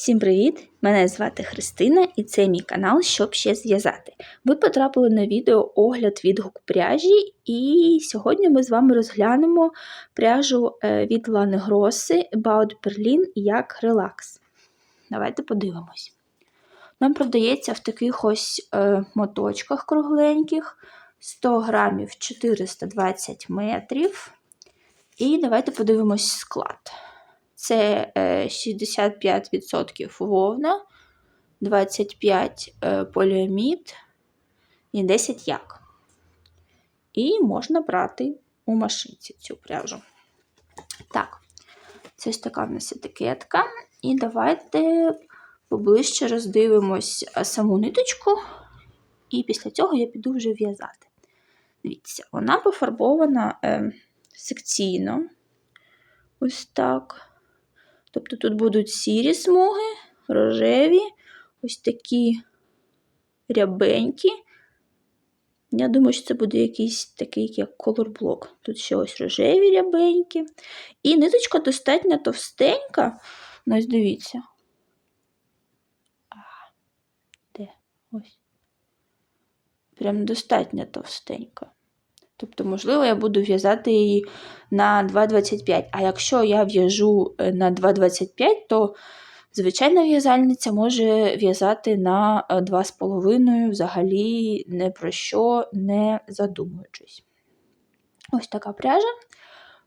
Всім привіт! Мене звати Христина і це мій канал Щоб ще зв'язати. Ви потрапили на відео огляд відгук пряжі, і сьогодні ми з вами розглянемо пряжу е, від Лани Гроси About Berlin як Relax. Давайте подивимось. Нам продається в таких ось е, моточках кругленьких 100 грамів 420 метрів. І давайте подивимось склад. Це 65% вовна, 25 поліамід і 10 як. І можна брати у машинці цю пряжу. Так, це ось така в нас етикетка. І давайте поближче роздивимось саму ниточку, і після цього я піду вже в'язати. Дивіться, вона пофарбована е, секційно. Ось так. Тобто тут будуть сірі смуги, рожеві, ось такі рябенькі. Я думаю, що це буде якийсь такий як колорблок. Тут ще ось рожеві рябенькі. І ниточка достатньо товстенька. Ну, ось дивіться. А, де? Ось. Прям достатньо товстенька. Тобто, можливо, я буду в'язати її на 2,25. А якщо я в'яжу е, на 2,25, то звичайна в'язальниця може в'язати на 2,5, е, взагалі не про що не задумуючись. Ось така пряжа.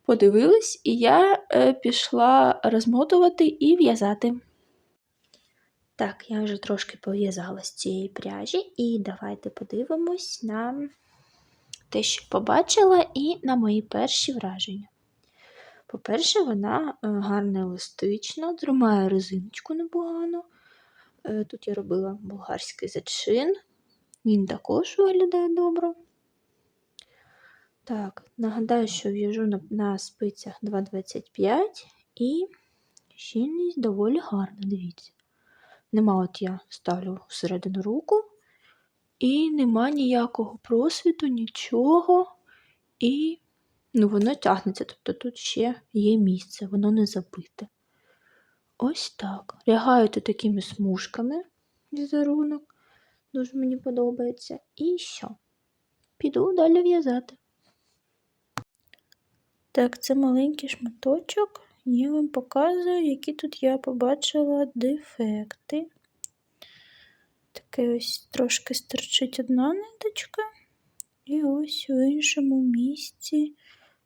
Подивилась, і я е, пішла розмотувати і в'язати. Так, я вже трошки пов'язала з цієї пряжі, і давайте подивимось на те, що побачила, і на мої перші враження. По-перше, вона е, гарна еластична, тримає резиночку непогано. Е, тут я робила болгарський зачин, він також виглядає добре. Так, нагадаю, що в'яжу на, на спицях 2,25 і щільність доволі гарна, дивіться. Нема от я ставлю всередину руку, і нема ніякого просвіту, нічого. І ну, воно тягнеться, тобто тут ще є місце, воно не забите. Ось так. Лягаю такими смужками візерунок. Дуже мені подобається. І що? Піду далі в'язати. Так, це маленький шматочок. Я вам показую, які тут я побачила дефекти. Таке ось трошки стерчить одна ниточка, і ось у іншому місці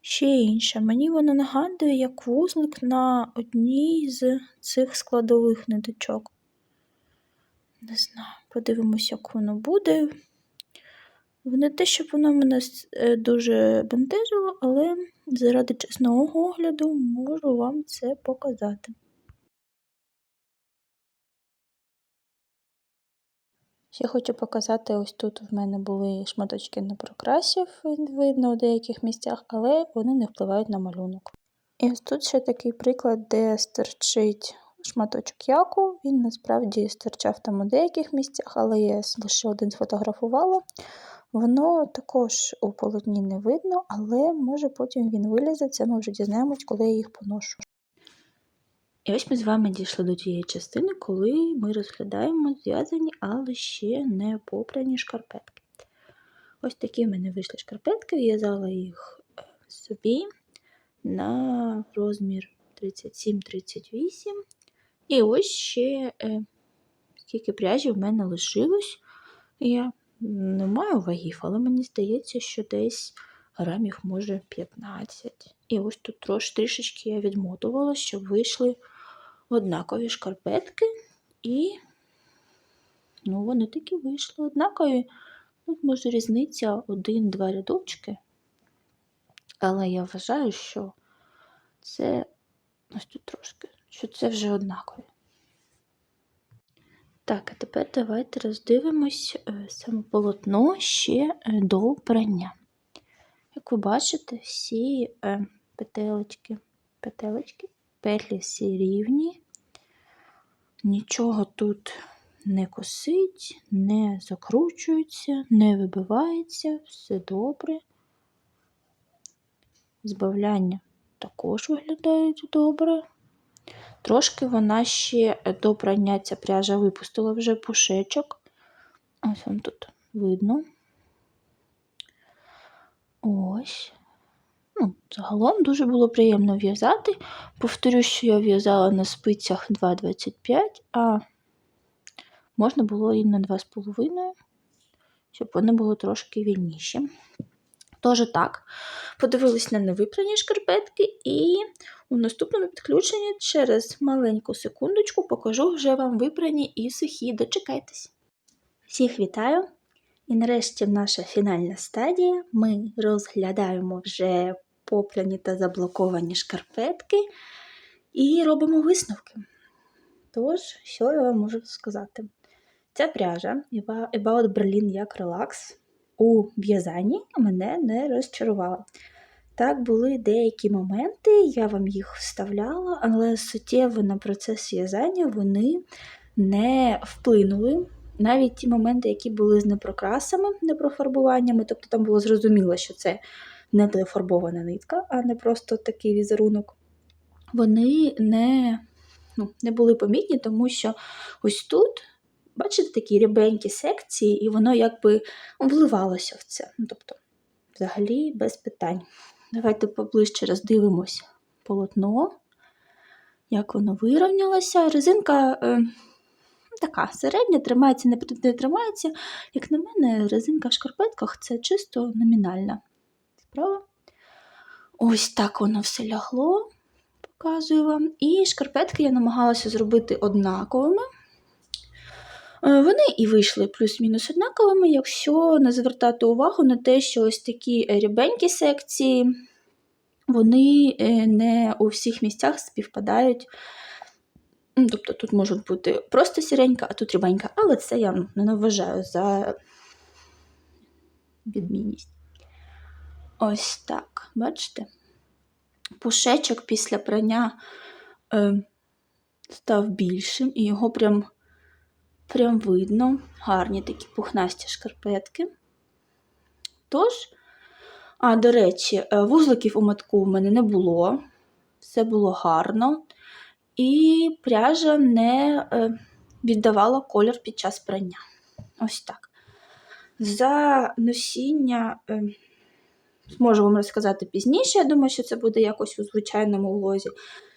ще інша. Мені вона нагадує, як вузлик на одній з цих складових ниточок. Не знаю, подивимося, як воно буде. Не те, щоб воно мене е, дуже бентежило, але заради чесного огляду можу вам це показати. Ще хочу показати, ось тут в мене були шматочки непрокрасів, видно у деяких місцях, але вони не впливають на малюнок. І ось тут ще такий приклад, де стерчить шматочок яку. Він насправді стирчав там у деяких місцях, але я лише один сфотографувала. Воно також у полотні не видно, але може потім він вилізе, це ми вже дізнаємось, коли я їх поношу. І ось ми з вами дійшли до тієї частини, коли ми розглядаємо зв'язані, але ще не попрані шкарпетки. Ось такі в мене вийшли шкарпетки, в'язала їх е, собі на розмір 37-38. І ось ще е, скільки пряжі в мене лишилось. Я не маю вагів, але мені здається, що десь грамів може 15. І ось тут трош, трішечки я відмотувала, щоб вийшли однакові шкарпетки, і ну, вони такі вийшли однакові. Тут може різниця один-два рядочки. Але я вважаю, що це ось тут трошки, що це вже однакові. Так, а тепер давайте роздивимось е, саме полотно ще е, до прання. Як ви бачите, всі е, петелечки, петелечки петлі всі рівні, нічого тут не косить, не закручується, не вибивається, все добре. Збавляння також виглядають добре. Трошки вона ще до прання пряжа випустила вже пушечок. Ось вам тут видно. Ось. Ну, загалом дуже було приємно в'язати. Повторю, що я в'язала на спицях 2,25, а можна було і на 2,5, щоб вони були трошки вільніші. Тож так, подивились на невипрані шкарпетки, і у наступному підключенні через маленьку секундочку покажу вже вам випрані і сухі. Дочекайтесь. Всіх вітаю! І нарешті наша фінальна стадія. Ми розглядаємо вже попляні та заблоковані шкарпетки і робимо висновки. Тож, що я вам можу сказати? Ця пряжа About Berlin як релакс у в'язанні мене не розчарувала. Так, були деякі моменти, я вам їх вставляла, але суттєво на процес в'язання вони не вплинули. Навіть ті моменти, які були з непрокрасами, непрофарбуваннями, тобто там було зрозуміло, що це не дофарбована нитка, а не просто такий візерунок, вони не ну, не були помітні, тому що ось тут, бачите, такі рябенькі секції, і воно якби вливалося в це. Ну, Тобто, взагалі без питань. Давайте поближче роздивимось полотно, як воно вирівнялося. Резинка. Е, така середня, тримається, не тримається. Як на мене, резинка в шкарпетках це чисто номінальна справа. Ось так воно все лягло, показую вам. І шкарпетки я намагалася зробити однаковими. Е, вони і вийшли плюс-мінус однаковими, якщо не звертати увагу на те, що ось такі рябенькі секції, вони е, не у всіх місцях співпадають Ну, тобто тут можуть бути просто сіренька, а тут рібенька, але це я не вважаю за відмінність. Ось так, бачите? Пушечок після прання е, став більшим, і його прям прям видно. Гарні такі пухнасті шкарпетки. Тож, а, до речі, е, вузликів у матку в мене не було. Все було гарно і пряжа не е, віддавала колір під час прання. Ось так. За носіння е, зможу вам розказати пізніше. Я думаю, що це буде якось у звичайному влозі.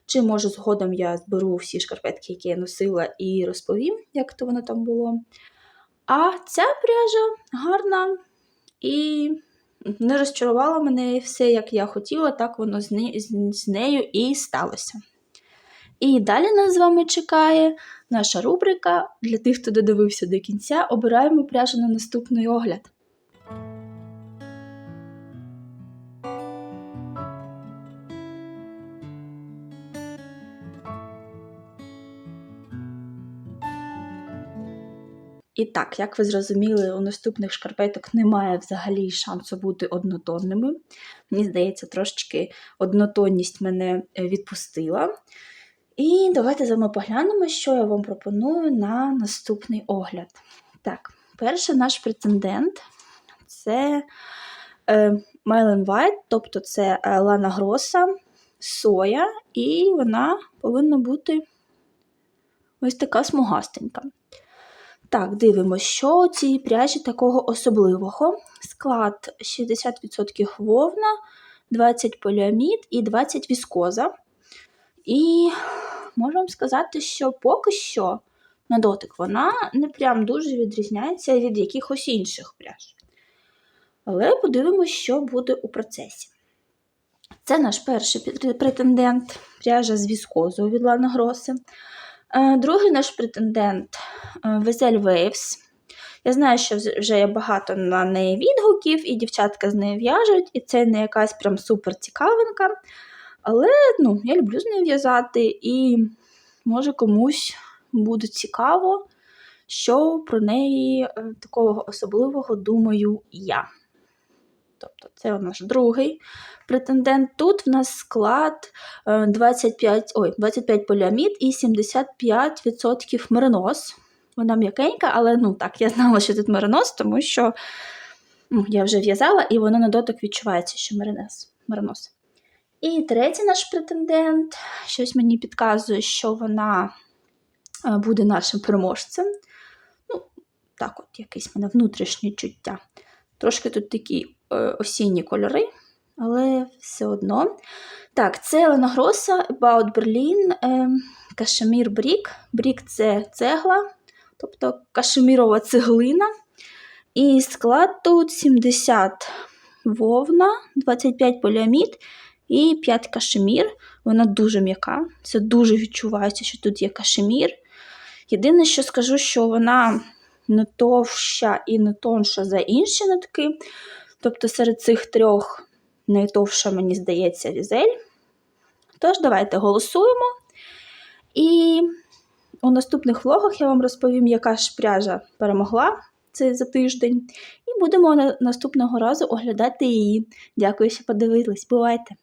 Чи, може, згодом я зберу всі шкарпетки, які я носила, і розповім, як то воно там було. А ця пряжа гарна і не розчарувала мене все, як я хотіла, так воно з нею і сталося. І далі нас з вами чекає наша рубрика для тих, хто додивився до кінця, обираємо пряжу на наступний огляд. І так, як ви зрозуміли, у наступних шкарпеток немає взагалі шансу бути однотонними. Мені здається, трошечки однотонність мене е, відпустила. І давайте з вами поглянемо, що я вам пропоную на наступний огляд. Так, перший наш претендент це е, Майлен White, тобто це е, Лана Гроса, соя, і вона повинна бути ось така смугастенька. Так, дивимося, що у цій пряжі такого особливого. Склад 60% вовна, 20 поліамід і 20 віскоза. І можу вам сказати, що поки що на дотик вона не прям дуже відрізняється від якихось інших пряж. Але подивимось, що буде у процесі. Це наш перший претендент пряжа з віскозою від Лана Гроси. Е, другий наш претендент Везель Waves. Я знаю, що вже є багато на неї відгуків, і дівчатка з нею в'яжуть, і це не якась прям супер цікавинка. Але ну, я люблю з нею в'язати, і може комусь буде цікаво, що про неї е, такого особливого думаю я. Тобто, це наш другий претендент. Тут в нас склад 25 е, ой, 25 поліамід і 75% меринос. Вона м'якенька, але ну так, я знала, що тут меринос, тому що ну, я вже в'язала, і воно на дотик відчувається, що меринос. меринос. І третій наш претендент. Щось мені підказує, що вона е, буде нашим переможцем. Ну, так, от якесь мене внутрішнє чуття. Трошки тут такі е, осінні кольори, але все одно. Так, це Елена Гроса, About Berlin, е, Кашемір Брік. Брік це цегла, тобто кашемірова цеглина. І склад тут 70 вовна, 25 поліамід і 5 кашемір. Вона дуже м'яка. Це дуже відчувається, що тут є кашемір. Єдине, що скажу, що вона не товща і не тонша за інші нитки. Тобто серед цих трьох найтовша, мені здається, візель. Тож, давайте голосуємо. І у наступних влогах я вам розповім, яка ж пряжа перемогла це за тиждень. І будемо на- наступного разу оглядати її. Дякую, що подивились. Бувайте!